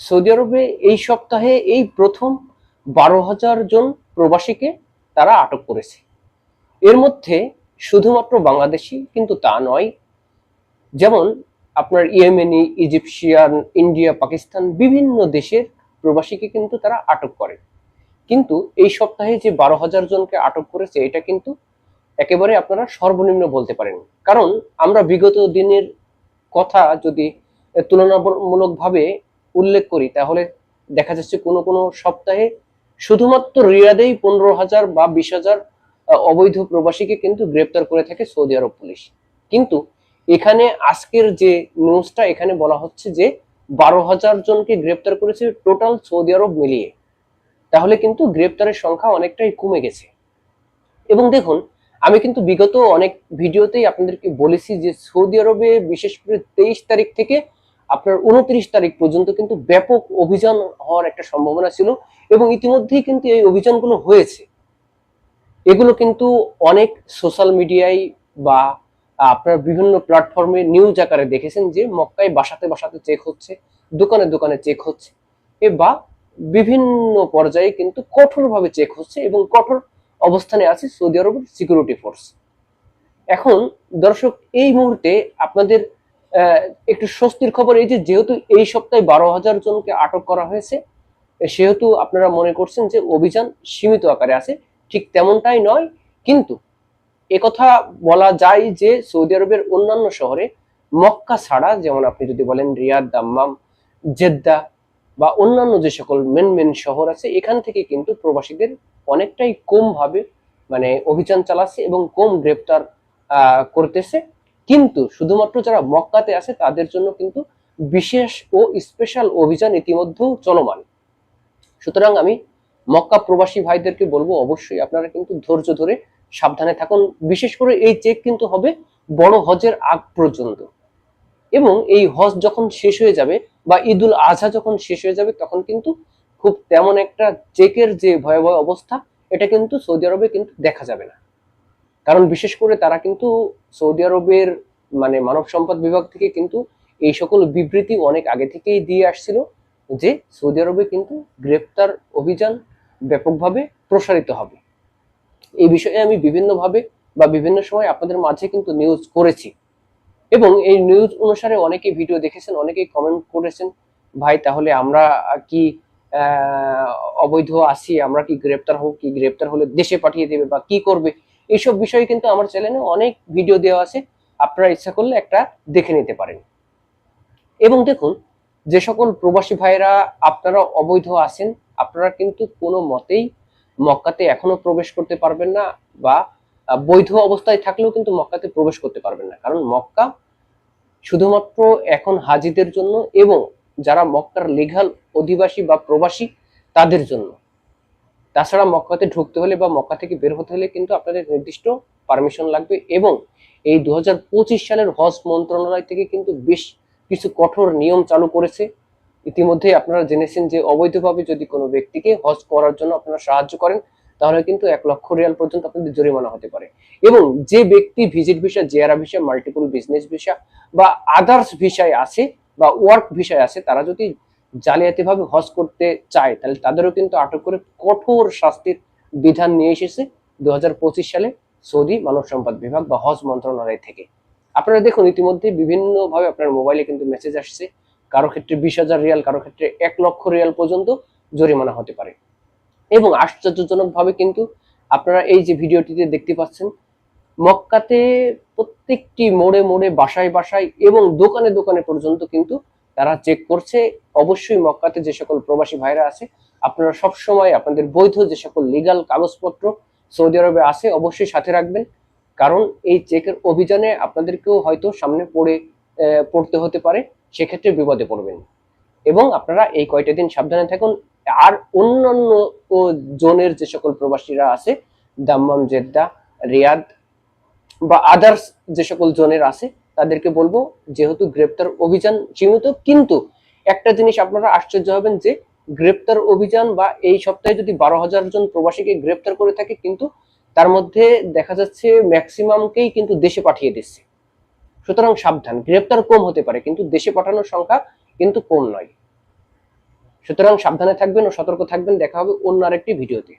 Saudi আরবে এই সপ্তাহে এই প্রথম বারো হাজার জন প্রবাসীকে তারা আটক করেছে। এর মধ্যে শুধুমাত্র বাংলাদেশি কিন্তু তা নয়, যেমন আপনার ইয়েমেনি, ইজিপশিয়ান, ইন্ডিয়া, পাকিস্তান বিভিন্ন দেশের প্রবাসীকে কিন্তু তারা আটক করে। কিন্তু এই সপ্তাহে যে বারো হাজার জনকে আটক করেছে, এটা কিন্তু একেবারে আপনারা সর্বনিম্ন বলতে পারেন। কারণ আমরা বিগত দিনের কথা যদি তুলনামূলকভাবে উল্লেখ করি, তাহলে দেখা যাচ্ছে কোনো কোনো সপ্তাহে শুধুমাত্র রিয়াদেই পনেরো হাজার বা বিশ হাজার অবৈধ প্রবাসীকে কিন্তু গ্রেপ্তার করে থাকে সৌদি আরব পুলিশ। কিন্তু এখানে আজকের যে নিউজটা এখানে বলা হচ্ছে যে বারো হাজার জনকে গ্রেপ্তার করেছে টোটাল সৌদি আরব মিলিয়ে। তাহলে কিন্তু গ্রেপ্তারের সংখ্যা অনেকটাই কমে গেছে। এবং দেখুন, আমি কিন্তু বিগত অনেক ভিডিওতেই আপনাদেরকে বলেছি যে সৌদি আরবে বিশেষ করে তেইশ তারিখ থেকে আপনার উনত্রিশ তারিখ পর্যন্ত কিন্তু ব্যাপক অভিযান হওয়ার একটা সম্ভাবনা ছিল এবং ইতিমধ্যেই কিন্তু এই অভিযানগুলো হয়েছে। এগুলো কিন্তু অনেক সোশ্যাল মিডিয়ায় বা আপনার বিভিন্ন প্ল্যাটফর্মে নিউজ আকারে দেখেছেন যে মক্কায় বাসাতে বাসাতে চেক হচ্ছে, দোকানে দোকানে চেক হচ্ছে এ বা বিভিন্ন পর্যায়ে কিন্তু কঠোরভাবে চেক হচ্ছে এবং কঠোর অবস্থানে আছে সৌদি আরবের সিকিউরিটি ফোর্স এখন দর্শক, এই মুহূর্তে আপনাদের একটু স্বস্তির খবর এই যে যেহেতু এই সপ্তাহে বারো হাজার জনকে আটক করা হয়েছে, সেহেতু আপনারা মনে করছেন যে অভিযান সীমিত আকারে আছে, ঠিক তেমনটাই নয়। কিন্তু একথা বলা যায় যে সৌদি আরবের অন্যান্য শহরে মক্কা ছাড়া, যেমন আপনি যদি বলেন রিয়াদ, দাম্মাম, জেদ্দা বা অন্যান্য যে সকল মেন মেন শহর আছে, এখান থেকে কিন্তু প্রবাসীদের অনেকটাই কম ভাবে মানে অভিযান চালাচ্ছে এবং কম গ্রেপ্তার করতেছে। কিন্তু শুধুমাত্র যারা মক্কাতে আছে, তাদের জন্য কিন্তু বিশেষ ও স্পেশাল অভিযান ইতিমধ্যেও চলমান। সুতরাং আমি মক্কা প্রবাসী ভাইদেরকে বলব, অবশ্যই আপনারা কিন্তু ধৈর্য ধরে সাবধানে থাকুন। বিশেষ করে এই চেক কিন্তু হবে বড় হজের আগ পর্যন্ত। এবং এই হজ যখন শেষ হয়ে যাবে বা ঈদুল আজহা যখন শেষ হয়ে যাবে, তখন কিন্তু খুব তেমন একটা চেকের যে ভয়াবহ অবস্থা, এটা কিন্তু সৌদি আরবে কিন্তু দেখা যাবে না। কারণ বিশেষ করে তারা কিন্তু সৌদি আরবের মানে মানব সম্পদ বিভাগ থেকে কিন্তু এই সকল বিবৃতি অনেক আগে থেকেই দিয়ে আসছিল যে সৌদি আরবে কিন্তু গ্রেপ্তার অভিযান ব্যাপকভাবে প্রসারিত হবে। এই বিষয়ে আমি বিভিন্নভাবে বা বিভিন্ন সময় আপনাদের মাঝে কিন্তু নিউজ করেছি। এবং এই নিউজ অনুসারে অনেকেই ভিডিও দেখেছেন, অনেকেই কমেন্ট করেছেন, ভাই, তাহলে আমরা কি অবৈধ আসি আমরা কি গ্রেপ্তার হব? কি গ্রেপ্তার হলে দেশে পাঠিয়ে দেবে বা কি করবে? এইসব বিষয়ে কিন্তু আমার চ্যানেলে অনেক ভিডিও দেওয়া আছে। আপনারা ইচ্ছা করলে একটা দেখে নিতে পারেন। এবং দেখুন, যে সকল প্রবাসী ভাইরা আপনারা অবৈধ আছেন, আপনারা কিন্তু কোনো মতেই মক্কাতে এখনও প্রবেশ করতে পারবেন না বা বৈধ অবস্থায় থাকলেও কিন্তু মক্কাতে প্রবেশ করতে পারবেন না। কারণ মক্কা শুধুমাত্র এখন হাজিদের জন্য এবং যারা মক্কার লিগাল অধিবাসী বা প্রবাসী, তাদের জন্য। তাছাড়া মক্কাতে ঢুকতে হলে বা মক্কা থেকে বের হতে হলে কিন্তু আপনাদের নির্দিষ্ট পারমিশন লাগবে এবং এই দু হাজার পঁচিশ সালের হজ মন্ত্রণালয় থেকে কিন্তু বেশ কিছু কঠোর নিয়ম চালু করেছে। ইতিমধ্যে আপনারা জেনেছেন যে অবৈধভাবে যদি কোনো ব্যক্তিকে হজ করার জন্য আপনারা সাহায্য করেন, তাহলে কিন্তু এক লক্ষ রিয়াল পর্যন্ত আপনাদের জরিমানা হতে পারে। এবং যে ব্যক্তি ভিজিট ভিসা, জেয়ারা ভিসা মাল্টিপল বিজনেস ভিসা বা আদার্স ভিসায় আছে বা ওয়ার্ক ভিসায় আছে, তারা যদি জালিয়াতিভাবে হজ করতে চায়, তাহলে তাদেরও কিন্তু আটক করে কঠোর শাস্তির বিধান নিয়ে এসেছে দুহাজার পঁচিশ সালে সৌদি মানব সম্পদ বিভাগ বা হজ মন্ত্রণালয় থেকে। আপনারা দেখুন, ইতিমধ্যে বিভিন্নভাবে আপনার মোবাইলে কিন্তু মেসেজ আসছে, কারও ক্ষেত্রে বিশ হাজার রিয়াল, কারও ক্ষেত্রে এক লক্ষ রিয়াল পর্যন্ত জরিমানা হতে পারে। এবং আশ্চর্যজনক ভাবে কিন্তু আপনারা এই যে ভিডিওটিতে দেখতে পাচ্ছেন, মক্কাতে প্রত্যেকটি মোড়ে মোড়ে বাসায় বাসায় এবং দোকানে দোকানে পর্যন্ত কিন্তু তারা চেক করছে। অবশ্যই মক্কাতে যে সকল প্রবাসী ভাইরা আছে, আপনারা সব সময় আপনাদের বৈধ যে সকল লিগাল কাগজপত্র সৌদি আরবে আছে, অবশ্যই সাথে রাখবেন। কারণ এই চেকের অভিযানে আপনাদেরকেও হয়তো সামনে পড়ে পড়তে হতে পারে। সেক্ষেত্রে বিপদে পড়বেন। এবং আপনারা এই কয়টা দিন সাবধানে থাকুন। আর অন্যান্য জোনের যে সকল প্রবাসীরা আছে, দাম্মাম, জেদ্দা, রিয়াদ বা আদার্স যে সকল জোনের আছে তাদেরকে বলব, যেহেতু গ্রেপ্তার অভিযান সীমিত, কিন্তু একটা জিনিস আপনারা আশ্চর্য হবেন যে, গ্রেপ্তার অভিযান বা এই সপ্তাহে যদি বারো হাজার জন প্রবাসীকে গ্রেপ্তার করে থাকে, কিন্তু তার মধ্যে দেখা যাচ্ছে ম্যাক্সিমামকেই কিন্তু দেশে পাঠিয়ে দিচ্ছে। সুতরাং সাবধান, গ্রেপ্তার কম হতে পারে, কিন্তু দেশে পাঠানোর সংখ্যা কিন্তু কম নয়। সুতরাং সাবধানে থাকবেন ও সতর্ক থাকবেন, দেখা হবে অন্য আরেকটি ভিডিওতে।